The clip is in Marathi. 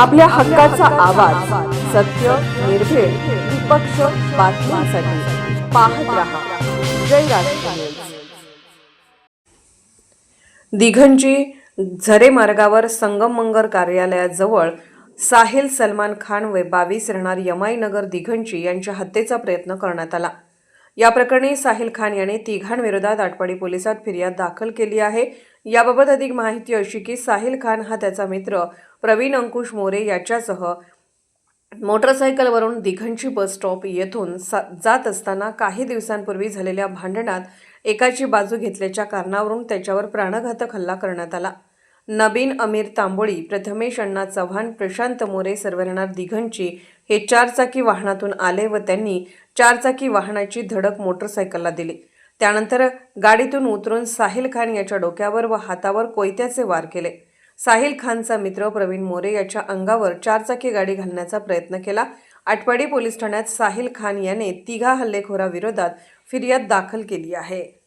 आपल्या हक्काचा आवाज सत्य निर्भेळ निपक्ष बातम्यांसाठी पाहत राहा जय राष्ट्र न्यूज. झरे मार्गावर संगममंगर कार्यालयाजवळ साहिल सलमान खान व बावीस राहणार यमाईनगर दिघंची यांच्या हत्येचा प्रयत्न करण्यात आला या प्रकरणी साहिल खान याने तिघांविरोधात आटपाडी पोलिसात फिर्याद दाखल केली आहे. याबाबत अधिक माहिती अशी की साहिल खान हा त्याचा मित्र प्रवीण अंकुश मोरे याच्यासह मोटरसायकलवरून दिघंची बस स्टॉप येथून सा- जात असताना काही दिवसांपूर्वी झालेल्या भांडणात एकाची बाजू घेतल्याच्या कारणावरून त्याच्यावर प्राणघातक हल्ला करण्यात आला. नबीन अमीर तांबोळी प्रथमेश अण्णा चव्हाण प्रशांत मोरे सर्व राहणार दिघंची हे चारचाकी वाहनातून आले व त्यांनी चारचाकी वाहनाची धडक मोटरसायकलला दिली. त्यानंतर गाडीतून उतरून साहिल खान याच्या डोक्यावर व हातावर कोयत्याचे वार केले. साहिल खानचा मित्र प्रवीण मोरे याच्या अंगावर चारचाकी गाडी घालण्याचा प्रयत्न केला. आटपाडी पोलीस ठाण्यात साहिल खान याने तिघा हल्लेखोराविरोधात फिर्याद दाखल केली आहे.